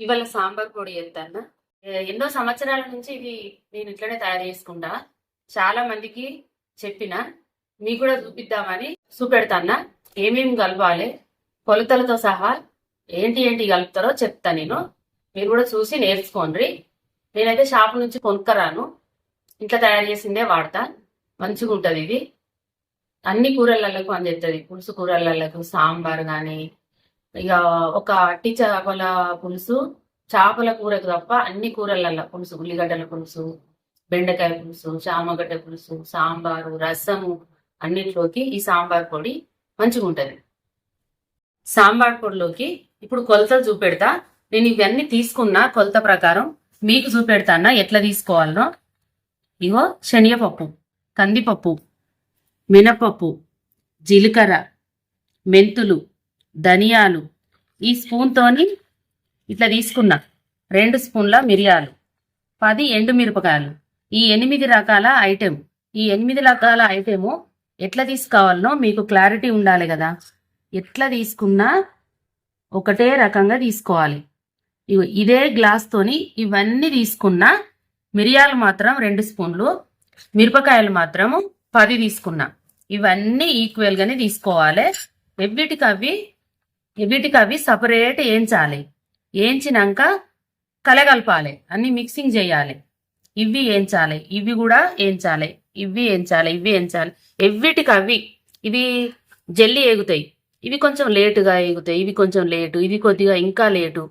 ఇవాళ సాంబార్ పొడి అన్న ఎన్నో సంవత్సరాల నుంచి ఇది నేను ఇట్లనే తయారు చేసుకుంటా. చాలా మందికి చెప్పిన మీకు కూడా చూపిద్దామని చూపెడతాన్నా. ఏమేమి కలపాలి? కొలతలతో సహా ఏంటి ఏంటి కలుపుతారో చెప్తా నేను. మీరు కూడా చూసి నేర్చుకోండి. నేనైతే షాప్ నుంచి కొనుక్కరాను. ఇంట్లో తయారు చేసిందే వాడతా. మంచిగా ఉంటుంది ఇది. అన్ని కూరలకు అందిస్తుంది పులుసు కూరలకు సాంబార్ కానీ ఇక ఒక అట్టి చేపల పులుసు చేపల కూరకు తప్ప అన్ని కూరలల్లో పులుసు ఉల్లిగడ్డల పులుసు బెండకాయ పులుసు చామగడ్డ పులుసు సాంబారు రసము అన్నిట్లోకి ఈ సాంబార్ పొడి మంచిగా ఉంటుంది. సాంబార్ పొడిలోకి ఇప్పుడు కొలతలు చూపెడతా. నేను ఇవన్నీ తీసుకున్నా కొలత ప్రకారం మీకు చూపెడతానా ఎట్లా తీసుకోవాలనో. ఇగో శనగపప్పు కందిపప్పు మినపప్పు జీలకర్ర మెంతులు ధనియాలు. ఈ స్పూన్తోని ఇట్లా తీసుకున్నా. రెండు స్పూన్ల మిరియాలు. పది ఎండు మిరపకాయలు ఈ ఎనిమిది రకాల ఐటెం. ఈ ఎనిమిది రకాల ఐటెము ఎట్లా తీసుకోవాలనో మీకు క్లారిటీ ఉండాలి కదా. ఎట్లా తీసుకున్నా ఒకటే రకంగా తీసుకోవాలి. ఇదే గ్లాస్తోని ఇవన్నీ తీసుకున్నా మిరియాలు మాత్రం రెండు స్పూన్లు మిరపకాయలు మాత్రము పది తీసుకున్నా. ఇవన్నీ ఈక్వల్గానే తీసుకోవాలి. ఎవ్విటికి వీటికి అవి సపరేట్ వేయించాలి వేయించినాక కలగలపాలి. అన్ని మిక్సింగ్ చేయాలి. ఇవి వేయించాలి ఇవి కూడా వేయించాలి ఇవి వేయించాలి ఇవి వేయించాలి ఎవ్విటికి అవి ఇవి జల్లి ఏగుతాయి. ఇవి కొంచెం లేటుగా ఏగుతాయి. ఇవి కొంచెం లేటు. ఇవి కొద్దిగా ఇంకా లేటు.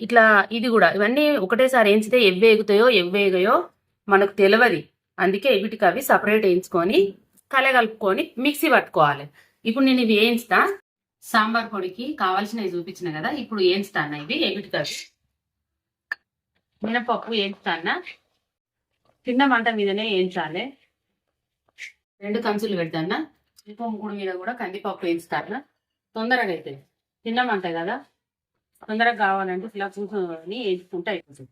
ఇట్లా ఇది కూడా. ఇవన్నీ ఒకటేసారి వేయించితే ఎవ్వి ఎగుతాయో ఎవ్వి ఎగయో మనకు తెలియదు అందుకే వీటికి అవి సపరేట్ వేయించుకొని కలగలుపుకొని మిక్సీ పట్టుకోవాలి. ఇప్పుడు నేను ఇవి వేయించుతా సాంబార్ పొడికి కావాల్సినవి చూపించిన కదా ఇప్పుడు వేయించుతాను ఇవి? వీటికి అవి మినపప్పు వేయించుతానా చిన్న మంట మీదనే వేయించాలి రెండు కంచులు పెడతానా? ఇంకో మూడు మీద కూడా కందిపప్పు వేయించుతానా తొందరగా అవుతుంది తిన్నామంట మంట కదా. తొందరగా కావాలంటే ఇలా కూర్చొని వేసుకుంటే అయిపోతుంది.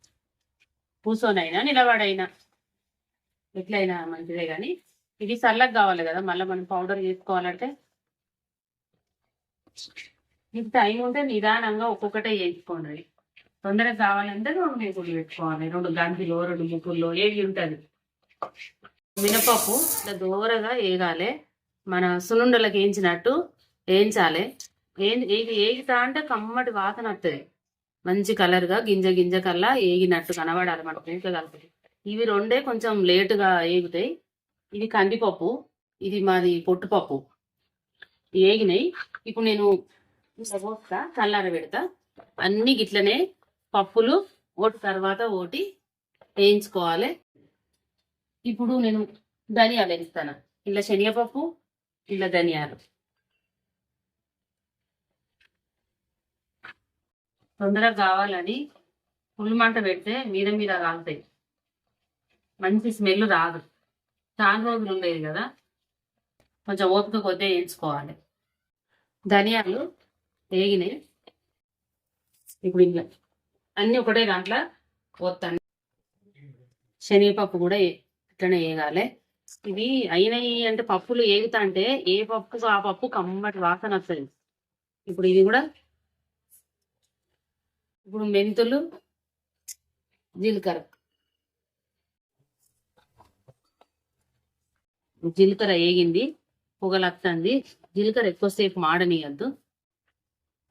కూర్చొనైనా నిలబడైనా. ఎట్లయినా మంచిదే కానీ ఇది చల్లగా కావాలి కదా మళ్ళీ మనం పౌడర్ చేసుకోవాలంటే మీకు టైం ఉంటే నిదానంగా ఒక్కొక్కటే వేసుకోండి తొందరగా కావాలంటే రెండు ముగ్గులు పెట్టుకోవాలి. రెండు గంటిలో రెండు ముగ్గుల్లో ఏది ఉంటుంది. మినపప్పు ఇట్లా దూరగా వేగాలి. మన సున్నుండలకు వేయించినట్టు వేయించాలి. ఏది ఏది ఏగితా అంటే కమ్మటి వాసన వస్తుంది. మంచి కలర్గా గింజ గింజ కల్లా ఏగినట్టు కనబడాలి మన పూక కలిపి. ఇవి రెండే కొంచెం లేటుగా ఏగుతాయి ఇది కందిపప్పు. ఇది మాది పొట్టుపప్పు. వేగినాయి ఇప్పుడు నేను పోస్తా చల్లార పెడతా. అన్ని గిట్లనే పప్పులు ఓటి తర్వాత ఓటి వేయించుకోవాలి. ఇప్పుడు నేను ధనియాలు వేస్తాను ఇలా శనగపప్పు ఇలా ధనియాలు. తొందరగా కావాలని ఫుల్ మంట పెడితే మీద మీద కాలుతాయి. మంచి స్మెల్ రాదు. చాలా రోజులు ఉండేది కదా. కొంచెం ఓపిక కొద్దిగా వేయించుకోవాలి. ధనియాలు వేగినాయి. ఇప్పుడు ఇంకా అన్నీ ఒకటే దాంట్లో పోతాను శనగపప్పు కూడా ఇట్లనే వేగాలి ఇవి అయినాయి అంటే పప్పులు ఏగుతా అంటే ఏ పప్పు ఆ పప్పు కమ్మటి వాసన వస్తుంది. ఇప్పుడు ఇది కూడా ఇప్పుడు మెంతులు జీలకర్ర. జీలకర్ర వేగింది. పొగలత్తంది. జీలకర్ర ఎక్కువసేపు మాడనీయద్దు.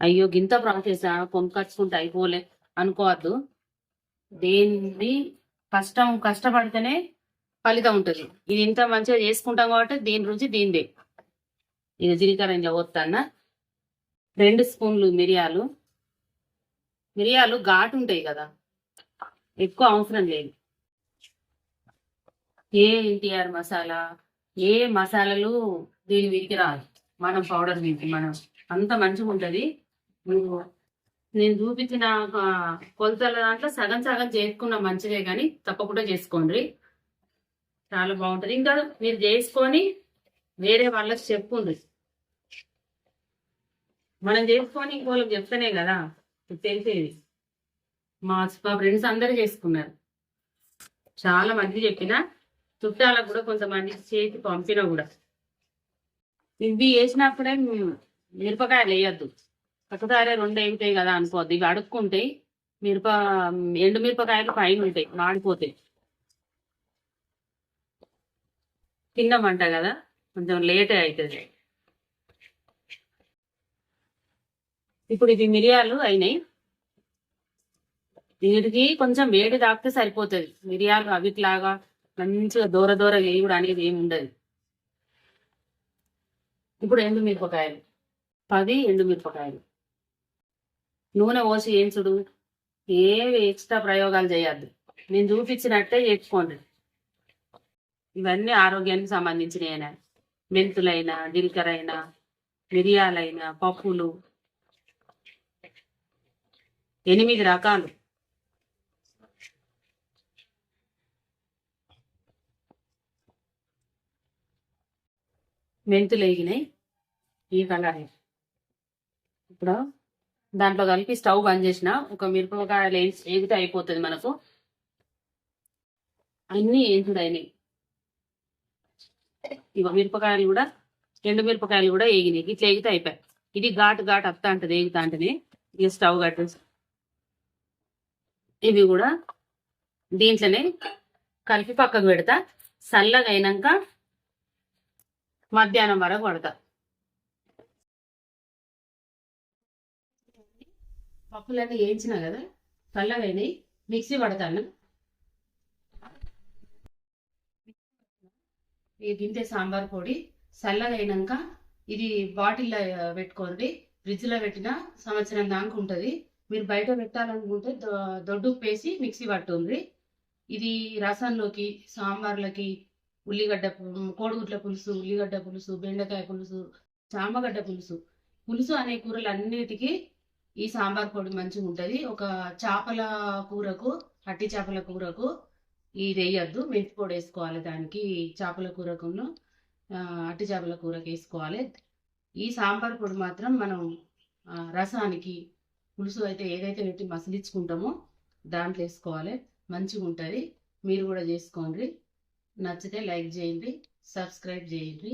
అయ్యో గింత ప్రాసెస్? పొంకచ్చుకుంటే అయిపోలే. అనుకోవద్దు. దేన్ని కష్టం కష్టపడితేనే ఫలితం ఉంటుంది. ఇది ఇంత మంచిగా చేసుకుంటాం కాబట్టి దీని రుచి దీనిదే. ఇది జీలకర్ర ఇంట్లో పోతాన్న రెండు స్పూన్లు మిరియాలు. మిరియాలు ఘాటు ఉంటాయి కదా. ఎక్కువ అవసరం లేదు. ఏ ఎన్టీఆర్ మసాలా? ఏ మసాలాలు దీని వీరికి రాదు. మనం పౌడర్ వీరికి మనం అంత మంచిగా ఉంటుంది. నువ్వు నేను చూపించిన కొలతల దాంట్లో సగం సగం చేసుకున్న మంచిదే కానీ తప్పకుండా చేసుకోండి. చాలా బాగుంటుంది. ఇంకా మీరు చేసుకొని వేరే వాళ్ళకి చెప్పుండ్రి. మనం చేసుకొని ఇంకోళ్ళకి చెప్తేనే కదా తెలిసేది. మా ఫ్రెండ్స్ అందరూ చేసుకున్నారు. చాలా మంది చెప్పిన చుట్టాలకు కూడా కొంతమంది చేతి పంపిన కూడా. ఇవి వేసినప్పుడే మిరపకాయలు వేయద్దు. ఒకసారి రెండు ఏమిటాయి కదా అనుకోవద్దు. ఇవి అడుక్కుంటాయి మిరప ఎండు మిరపకాయలు పైన ఉంటాయి మాడిపోతాయి తిన్నామంట కదా కొంచెం లేట్ అవుతుంది. ఇప్పుడు ఇది మిరియాలు అయినాయి. వీటికి కొంచెం వేడి తాకితే సరిపోతుంది. మిరియాలు అవిట్లాగా మంచిగా దూర దూర వేయుడు అనేది ఏమి ఉండదు. ఇప్పుడు ఎండు మిరపకాయలు పది ఎండు మిరపకాయలు నూనె పోసి ఏంచుడు? ఏవి ఎక్స్ట్రా ప్రయోగాలు చేయొద్దు. నేను చూపించినట్టే చేసుకోండి. ఇవన్నీ ఆరోగ్యానికి సంబంధించినవి మెంతులైనా జీలకర్ర అయినా మిరియాలైనా పప్పులు. ఎనిమిది రకాలు. మెంతులు వేగినాయి. ఈ కలర్ ఇప్పుడు దాంట్లో కలిపి స్టవ్ బంద్ చేసిన ఒక మిరపకాయలు వేసి వేగితే అయిపోతుంది మనకు. అన్నీ ఏంచుడు అయినాయి మిరపకాయలు కూడా ఎండు మిరపకాయలు కూడా వేగినాయి. ఇట్లా ఎగితే అయిపోయాయి. ఇది ఘాటు ఘాటు వస్తా అంటది వేగుతా అంటది. ఇక స్టవ్ కట్టేసి. ఇవి కూడా దీంట్లోనే కలిపి పక్కకు పెడతా. చల్లగా అయినాక మధ్యాహ్నం వరకు పడతా పప్పులన్నీ వేయించిన కదా చల్లగా మిక్సీ పడతాను. ఈ గింతే సాంబార్ పొడి చల్లగైనాక ఇది బాటిల్లో పెట్టుకోండి. ఫ్రిడ్జ్లో పెట్టిన సంవత్సరం దాకా ఉంటుంది. మీరు బయట పెట్టాలనుకుంటే దొ- దొడ్డుకు వేసి మిక్సీ పట్టుంది ఇది రసంలోకి సాంబార్లకి ఉల్లిగడ్డ కోడిగుడ్ల పులుసు ఉల్లిగడ్డ పులుసు బెండకాయ పులుసు చామగడ్డ పులుసు. పులుసు అనే కూరలు అన్నిటికీ ఈ సాంబార్ పొడి మంచిగా ఉంటుంది ఒక చేపల కూరకు అట్టి చేపల కూరకు ఇది వేయద్దు. మెంతి పొడి వేసుకోవాలి దానికి చేపల కూరకును. అట్టి చేపల కూరకు వేసుకోవాలి. ఈ సాంబార్ పొడి మాత్రం మనం రసానికి పులుసు అయితే ఏదైతే పెట్టి మసలించుకుంటామో దాంట్లో వేసుకోవాలి. మంచిగా ఉంటుంది మీరు కూడా చేసుకోండి. నచ్చితే లైక్ చేయండి సబ్స్క్రైబ్ చేయండి.